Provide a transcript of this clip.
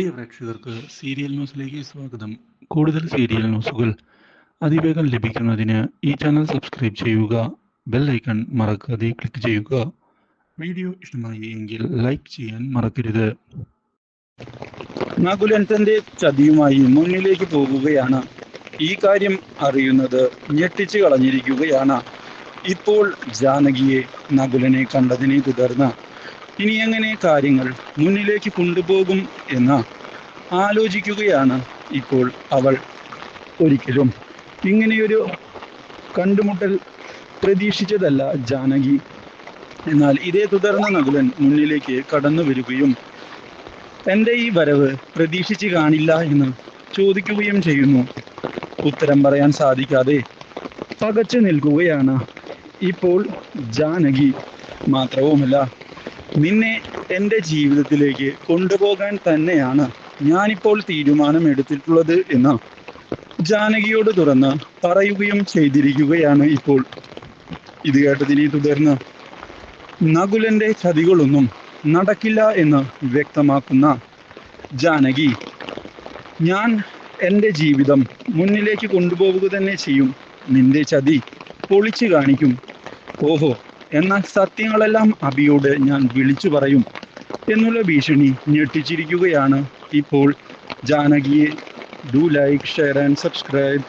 പ്രിയ പ്രേക്ഷകർക്ക് സീരിയൽ ന്യൂസിലേക്ക് സ്വാഗതം. കൂടുതൽ സീരിയൽ ന്യൂസുകൾ അതിവേഗം ലഭിക്കുന്നതിന് ഈ ചാനൽ സബ്സ്ക്രൈബ് ചെയ്യുക ബെൽ ഐക്കൺ മറക്കാതെ ക്ലിക്ക് ചെയ്യുക. വീഡിയോ ഇഷ്ടമായി എങ്കിൽ ലൈക്ക് ചെയ്യാൻ മറക്കരുത്. നകുലൻ തന്റെ ചതിയുമായി മുന്നിലേക്ക് പോകുകയാണ്. ഈ കാര്യം അറിയുന്നത് ഞെട്ടിച്ചു കളഞ്ഞിരിക്കുകയാണ്. ഇപ്പോൾ ജാനകിയെ നകുലനെ കണ്ടതിനെ തുടർന്ന് ഇനി എങ്ങനെ കാര്യങ്ങൾ മുന്നിലേക്ക് കൊണ്ടുപോകും എന്ന് ആലോചിക്കുകയാണ് ഇപ്പോൾ അവൾ ഒരിക്കലും. ഇങ്ങനെയൊരു കണ്ടുമുട്ടൽ പ്രതീക്ഷിച്ചതല്ല ജാനകി. എന്നാൽ ഇതേ തുടർന്ന് നകുലൻ മുന്നിലേക്ക് കടന്നു വരികയും എന്റെ ഈ വരവ് പ്രതീക്ഷിച്ച് കാണില്ല എന്ന് ചോദിക്കുകയും ചെയ്യുന്നു. ഉത്തരം പറയാൻ സാധിക്കാതെ പകച്ചു നിൽക്കുകയാണ് ഇപ്പോൾ ജാനകി. മാത്രവുമല്ല നിന്നെ എന്റെ ജീവിതത്തിലേക്ക് കൊണ്ടുപോകാൻ തന്നെയാണ് ഞാനിപ്പോൾ തീരുമാനം എടുത്തിട്ടുള്ളത് എന്ന് ജാനകിയോട് തുറന്ന് പറയുകയും ചെയ്തിരിക്കുകയാണ് ഇപ്പോൾ. ഇത് കേട്ടതിനെ തുടർന്ന് നകുലന്റെ ചതികളൊന്നും നടക്കില്ല എന്ന് വ്യക്തമാക്കുന്ന ജാനകി ഞാൻ എന്റെ ജീവിതം മുന്നിലേക്ക് കൊണ്ടുപോവുക തന്നെ ചെയ്യും. നിന്റെ ചതി പൊളിച്ചു കാണിക്കും. ഓഹോ എന്നാൽ സത്യങ്ങളെല്ലാം അബിയോട് ഞാൻ വിളിച്ചു പറയും. എന്നുള്ള ഭീഷണി ഞെട്ടിച്ചിരിക്കുകയാണ് ഇപ്പോൾ. ജാനകിയെ do like share and subscribe